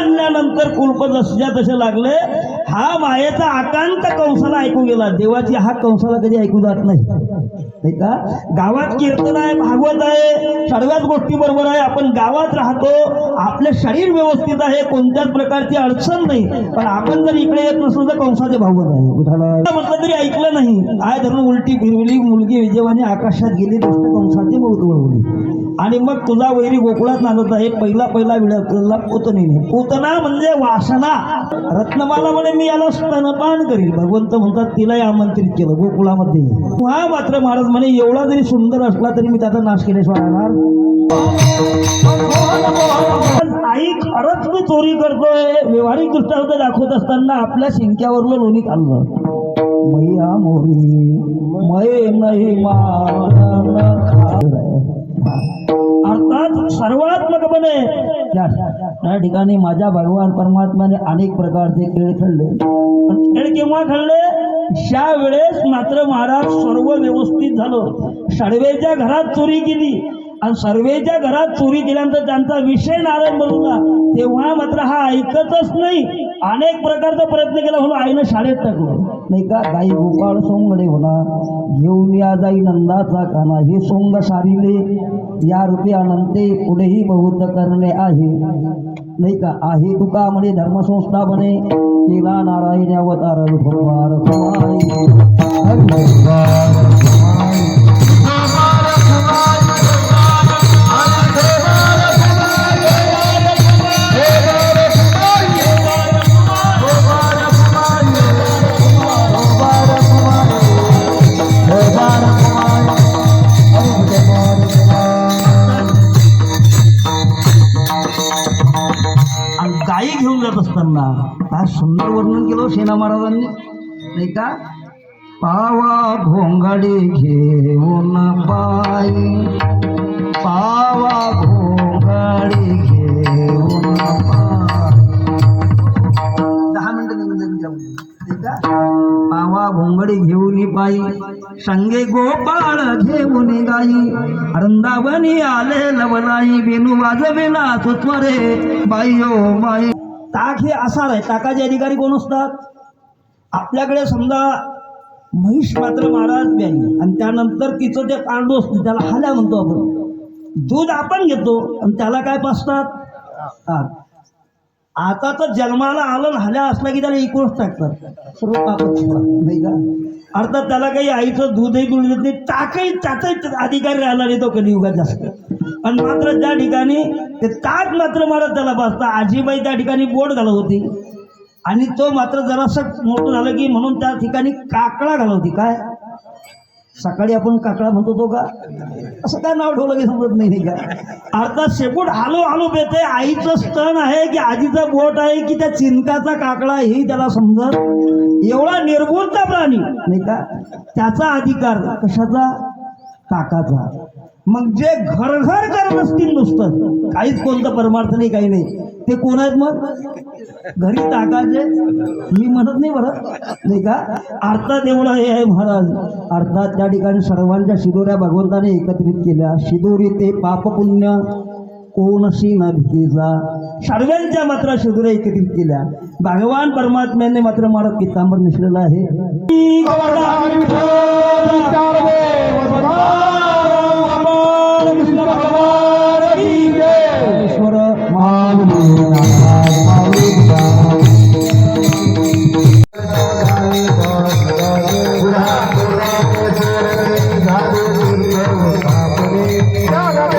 आणल्यानंतर कुलप जसच्या तसे लागले हा मायेचा आकांत कंसाला ऐकू गेला. देवाची हा कंसाला कधी ऐकू जात नाही. नाही का? गावात कीर्तन आहे भागवत आहे सर्वच गोष्टी बरोबर आहे. आपण गावात राहतो आपले शरीर व्यवस्थित आहे कोणत्याच प्रकारची अडचण नाही. पण आपण जर इकडे येत नसलो तर कंसाचे भागवत आहे. विठाला म्हटलं तरी ऐकलं नाही. आय धरून उलटी फिरवली मुलगी विजयवाने आकाशात गेली दुष्ट कंसाची बहुत वळवली. आणि मग तुझा वैरी गोकुळात नांदत आहे. पहिला पहिला विडा पोतनीने पोतना म्हणजे वासना. रत्नमाला म्हणे मी याला स्तनपान करील भगवंत म्हणतात तिलाही आमंत्रित केलं गोकुळामध्ये. हा मात्र महाराज म्हणे एवढा जरी सुंदर असला तरी मी त्याचा नाश केल्याशिवाय राहणार. आई खरंच मी चोरी करतोय. व्यवहारिक दृष्टांत दाखवत असताना आपल्या शिंक्यावरलं लोणी खाल्लं. मैया मोरी मये नाही अर्थात सर्वात्मकपणे त्या त्या ठिकाणी माझ्या भगवान परमात्म्याने अनेक प्रकारचे खेळ खेळले. पण खेळ केव्हा खेळले? त्या वेळेस मात्र महाराज सर्व व्यवस्थित झालं. सर्वेच्या घरात चोरी केली. आणि सर्वेच्या घरात चोरी केल्यानंतर त्यांचा विषय नारायण बनवला तेव्हा मात्र हा ऐकतच नाही. अनेक प्रकारचा प्रयत्न केला. म्हणून आईनं शाळेत टाकलं. नाही का? गाई गोपाळ सोंगडे होना घेऊन या जाई नंदाचा काना. हे सोंग सारिले या रूपे अनंते पुढेही बहुत करणे आहे. नाही का? आहे तुका म्हणे धर्मसंस्था म्हणे केला नारायण अवतार आणि गायी घेऊन जात असताना काय सुंदर वर्णन केलं हो सेना महाराजांनी. नाही का? पावा घोंगडे घेऊन पायी. पावा घोंगाडी घेऊन दहा मिनिटं का? पावा घोंगडी घेऊन पायी. संगे गोपाळ घेऊन गाई वृंदावनी आले लवलाई बेनू वाजविला सुत्वरे बाई ओ बाई. ताक हे आसार आहे. ताकाचे अधिकारी कोण असतात? आपल्याकडे समजा महिष मात्र महाराज प्याली आणि त्यानंतर तिचं ते कांडो असतं त्याला हाल्या म्हणतो आपण. दूध आपण घेतो आणि त्याला काय पासतात आता तर जन्माला आलं हल्या असला की त्याला इकोच टाकतात. सर्व नाही का? अर्थात त्याला काही आईचं दूधही गुळ देत नाही. टाकही त्याचाही अधिकारी राहिला नाही तो कलियुगात जास्त. आणि मात्र त्या ठिकाणी ते ताक मात्र मारत त्याला बसता आजीबाई त्या ठिकाणी बोट घालत होती. आणि तो मात्र जरासं मोठं झालं की म्हणून त्या ठिकाणी काकडा घालवती. काय? सकाळी आपण काकडा म्हणतो तो का? असं काय नाव ठेवलं की समजत नाही नाही का? अर्थात शेपूट हालो हालो बेते आईचं स्तन आहे की आजीचं बोट आहे की त्या चिंकाचा काकडा हे त्याला समजत एवढा निर्गुणता प्राणी नाही का? त्याचा अधिकार कशाचा? काकाचा. मग जे घर घर करत असतील नुसतं काहीच कोणतं परमार्थ नाही काही नाही. ते कोण आहेत मग? घरी टाकायचे मी म्हणत नाही बरं. नाही का? अर्थात एवढं हे आहे महाराज. अर्थात त्या ठिकाणी सर्वांच्या शिदोऱ्या भगवंताने एकत्रित केल्या. शिदोरी ते पापपुण्य कोणशी न भीतीचा सर्वांच्या मात्र शिदोऱ्या एकत्रित केल्या. भगवान परमात्म्याने मात्र मला पितांबर निसलेला आहे. বাপরে